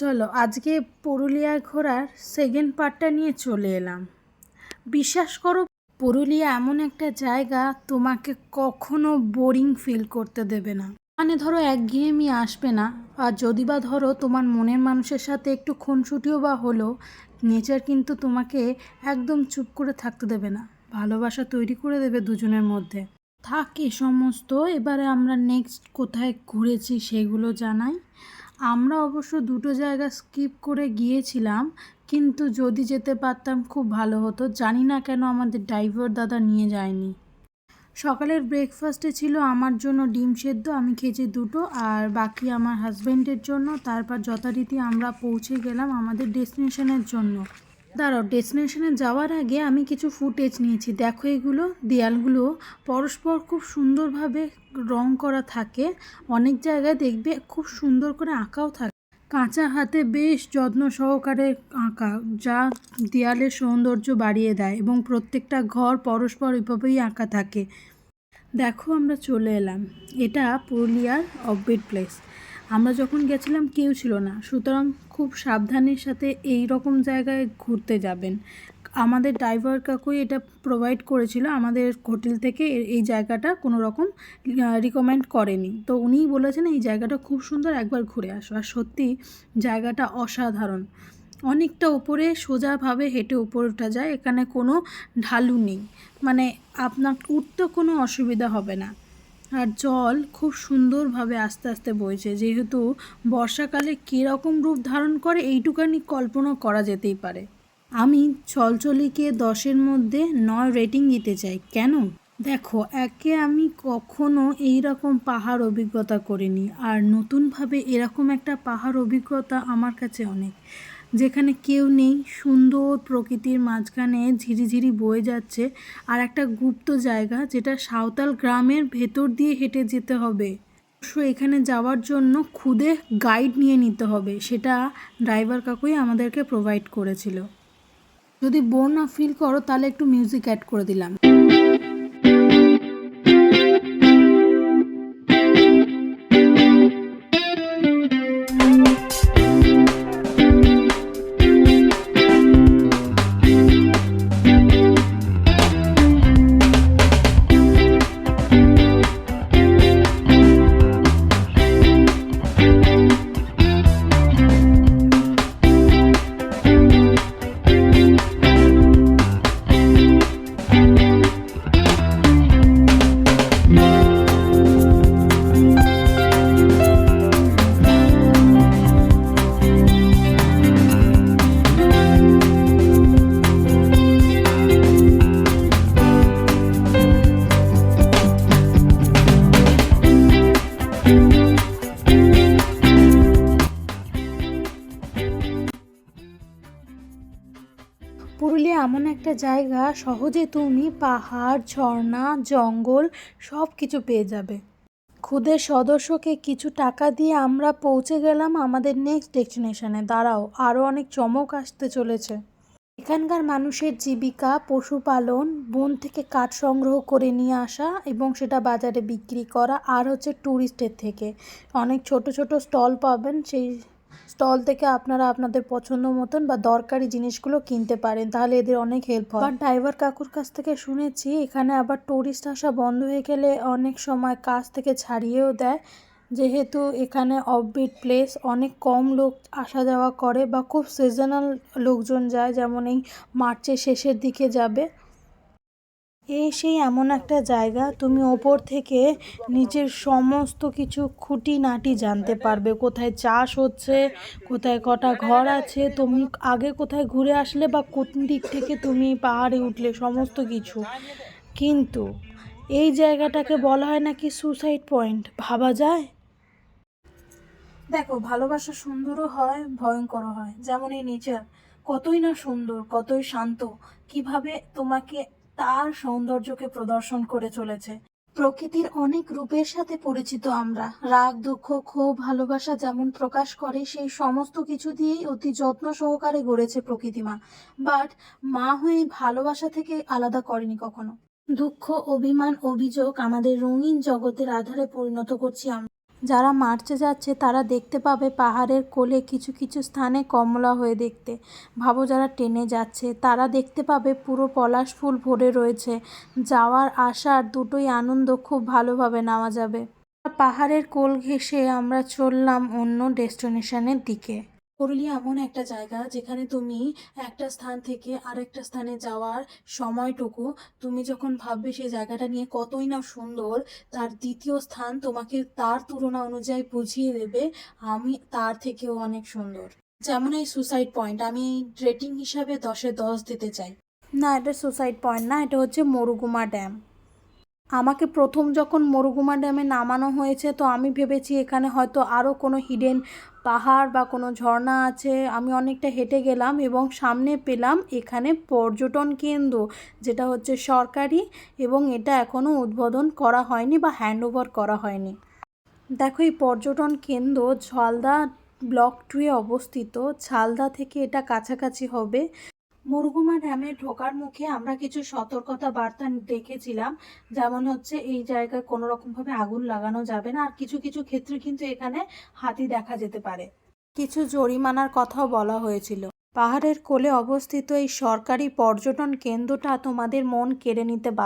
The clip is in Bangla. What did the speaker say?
চলো, আজকে পুরুলিয়া ঘোরার সেকেন্ড পার্টটা নিয়ে চলে এলাম। বিশ্বাস করো, পুরুলিয়া এমন একটা জায়গা তোমাকে কখনো বোরিং ফিল করতে দেবে না। মানে ধরো একঘেয়েমি আসবে না, আর যদি বা ধরো তোমার মনের মানুষের সাথে একটু খুনসুটিও বা হলো নেচার কিন্তু তোমাকে একদম চুপ করে থাকতে দেবে না, ভালোবাসা তৈরি করে দেবে দুজনের মধ্যে। থাকে সমস্ত, এবারে আমরা নেক্সট কোথায় ঘুরেছি সেগুলো জানাই। আমরা অবশ্য দুটো জায়গা স্কিপ করে গিয়েছিলাম, কিন্তু যদি যেতে পারতাম খুব ভালো হতো। জানি না কেন আমাদের ড্রাইভার দাদা নিয়ে যায়নি। সকালের ব্রেকফাস্টে ছিল আমার জন্য ডিম সেদ্ধ, আমি খেয়েছি দুটো, আর বাকি আমার হাজব্যান্ডের জন্য। তারপর যথারীতি আমরা পৌঁছে গেলাম আমাদের ডেস্টিনেশনের জন্য। দাঁড়াও ডেস্টিনেশনে যাওয়ার আগে আমি কিছু ফুটেজ নিয়েছি। দেখো এগুলো, দেয়ালগুলো পরস্পর খুব সুন্দরভাবে রং করা থাকে। অনেক জায়গায় দেখবে খুব সুন্দর করে আঁকাও থাকে। কাঁচা হাতে বেশ যত্ন সহকারে আঁকা, যা দেয়ালের সৌন্দর্য বাড়িয়ে দেয় এবং প্রত্যেকটা ঘর পরস্পর এভাবেই আঁকা থাকে। দেখো আমরা চলে এলাম। এটা পুরুলিয়ার অফবিট প্লেস আমরা যখন গেছিলাম, কেউ ছিল না। সুতরাং খুব সাবধানের সাথে এই রকম জায়গায় ঘুরতে যাবেন। আমাদের ড্রাইভার কাকুই এটা প্রোভাইড করেছিল। আমাদের হোটেল থেকে এই জায়গাটা কোনো রকম রিকমেন্ড করেনি। তো উনিই বলেছেন, এই জায়গাটা খুব সুন্দর, একবার ঘুরে আসো। আর সত্যি, জায়গাটা অসাধারণ। অনেকটা উপরে সোজাভাবে হেঁটে উপরে ওঠা যায়, এখানে কোনো ঢালু নেই। মানে আপনার উঠতে কোনো অসুবিধা হবে না। আর জল খুব সুন্দরভাবে আস্তে আস্তে বইছে। যেহেতু বর্ষাকালে কীরকম রূপ ধারণ করে, এইটুকানি কল্পনা করা যেতেই পারে। আমি চলচলিকে দশের মধ্যে নয় রেটিং দিতে চাই। কেন? দেখো, একে আমি কখনো এই রকম পাহাড় অভিজ্ঞতা করিনি। আর নতুনভাবে এরকম একটা পাহাড় অভিজ্ঞতা আমার কাছে অনেক। যেখানে কেউ নেই, সুন্দর প্রকৃতির মাঝখানে ঝিরিঝিরি বয়ে যাচ্ছে আর একটা গুপ্ত জায়গা যেটা সাঁওতাল গ্রামের ভেতর দিয়ে হেঁটে যেতে হবে। অবশ্য এখানে যাওয়ার জন্য খুদে গাইড নিয়ে নিতে হবে, সেটা ড্রাইভার কাকুই আমাদেরকে প্রোভাইড করেছিল। যদি বোর না ফিল করো, তাহলে একটু মিউজিক অ্যাড করে দিলাম। একটা জায়গা সহজে তুমি, পাহাড়, ঝর্ণা, জঙ্গল সব কিছু পেয়ে যাবে। খুদের সদস্যকে কিছু টাকা দিয়ে আমরা পৌঁছে গেলাম আমাদের নেক্সট ডেস্টিনেশনে দাঁড়াও আরও অনেক চমক আসতে চলেছে। এখানকার মানুষের জীবিকা, পশুপালন, বন থেকে কাঠ সংগ্রহ করে নিয়ে আসা এবং সেটা বাজারে বিক্রি করা, আর হচ্ছে ট্যুরিস্টের থেকে। অনেক ছোট ছোট স্টল পাবেন, সেই স্টল থেকে আপনারা আপনাদের পছন্দ মতন বা দরকারি জিনিসগুলো কিনতে পারেন, তাহলে এদের অনেক হেল্প হয়। ড্রাইভার কাকুর কাছ থেকে শুনেছি, এখানে আবার ট্যুরিস্ট আসা বন্ধ হয়ে গেলে অনেক সময় কাজ থেকে ছাড়িয়েও দেয়। যেহেতু এখানে অফবিট প্লেস অনেক কম লোক আসা যাওয়া করে বা খুব সিজনাল লোকজন যায়, যেমন এই মার্চের শেষের দিকে যাবে। এই সেই এমন একটা জায়গা, তুমি ওপর থেকে নিচের সমস্ত কিছু খুঁটিনাটি জানতে পারবে। কোথায় চাষ হচ্ছে, কোথায় কটা ঘর আছে, তুমি আগে কোথায় ঘুরে আসলে বা কোন দিক থেকে তুমি পাহাড়ে উঠলে, সমস্ত কিছু। কিন্তু এই জায়গাটাকে বলা হয় নাকি সুসাইড পয়েন্ট ভাবা যায়? দেখো, ভালোবাসা সুন্দরও হয়, ভয়ঙ্করও হয়। যেমন এই নেচার কতই না সুন্দর, কতই শান্ত। কীভাবে তোমাকে তার সৌন্দর্যকে প্রদর্শন করে চলেছে। প্রকৃতির অনেক রূপের সাথে পরিচিত আমরা। রাগ, দুঃখ, ক্ষোভ, ভালোবাসা যেমন প্রকাশ করে, সেই সমস্ত কিছু দিয়েই অতি যত্ন সহকারে গড়েছে প্রকৃতিমা। বাট মা হয়ে ভালোবাসা থেকে আলাদা করেনি কখনো। দুঃখ, অভিমান, অভিযোগ আমাদের রঙিন জগতের আধারে পরিণত করছি আমরা। যারা মার্চে যাচ্ছে, তারা দেখতে পাবে পাহাড়ের কোলে কিছু কিছু স্থানে কমলা হয়ে দেখতে। ভাবো যারা ট্রেনে যাচ্ছে, তারা দেখতে পাবে পুরো পলাশ ফুল ভরে রয়েছে। যাওয়ার আসার দুটোই আনন্দ খুব ভালোভাবে নেওয়া যাবে। পাহাড়ের কোল ঘেঁষে আমরা চললাম অন্য ডেস্টিনেশনের দিকে। পুরুলিয়া এমন একটা জায়গা যেখানে তুমি একটা স্থান থেকে আরেকটা স্থানে যাওয়ার সময়টুকু, তুমি যখন ভাববে সেই জায়গাটা নিয়ে কতই না সুন্দর, তার দ্বিতীয় স্থান তোমাকে তার তুলনা অনুযায়ী বুঝিয়ে দেবে, আমি তার থেকেও অনেক সুন্দর। যেমন এই সুসাইড পয়েন্ট আমি রেটিং হিসাবে দশে দশ দিতে চাই। না, এটা সুসাইড পয়েন্ট না, এটা হচ্ছে মরুগুমা ড্যাম আমাকে প্রথম যখন মরুগুমা ড্যামে নামানো হয়েছে, তো আমি ভেবেছি এখানে হয়তো আরও কোনো হিডেন পাহাড় বা কোনো ঝর্ণা আছে। আমি অনেকটা হেঁটে গেলাম এবং সামনে পেলাম এখানে পর্যটন কেন্দ্র, যেটা হচ্ছে সরকারি এবং এটা এখনও উদ্বোধন করা হয়নি বা হ্যান্ডওভার করা হয়নি। দেখো, এই পর্যটন কেন্দ্র ঝালদা ব্লক টুয়ে অবস্থিত। ঝালদা থেকে এটা কাছাকাছি হবে। মুরগুমা ড্যামে ঢোকার মুখে আমরা কিছু সতর্কতা বার্তা দেখেছিলাম। যেমন হচ্ছে এই জায়গায় কোনো রকমভাবে আগুন লাগানো যাবে না, আর কিছু কিছু ক্ষেত্রে কিন্তু এখানে হাতি দেখা যেতে পারে। কিছু জরিমানার কথাও বলা হয়েছিল। পাহাড়ের কোলে অবস্থিত এই সরকারি পর্যটন কেন্দ্রটা তোমাদের মন কেড়ে নিতে বাধ্য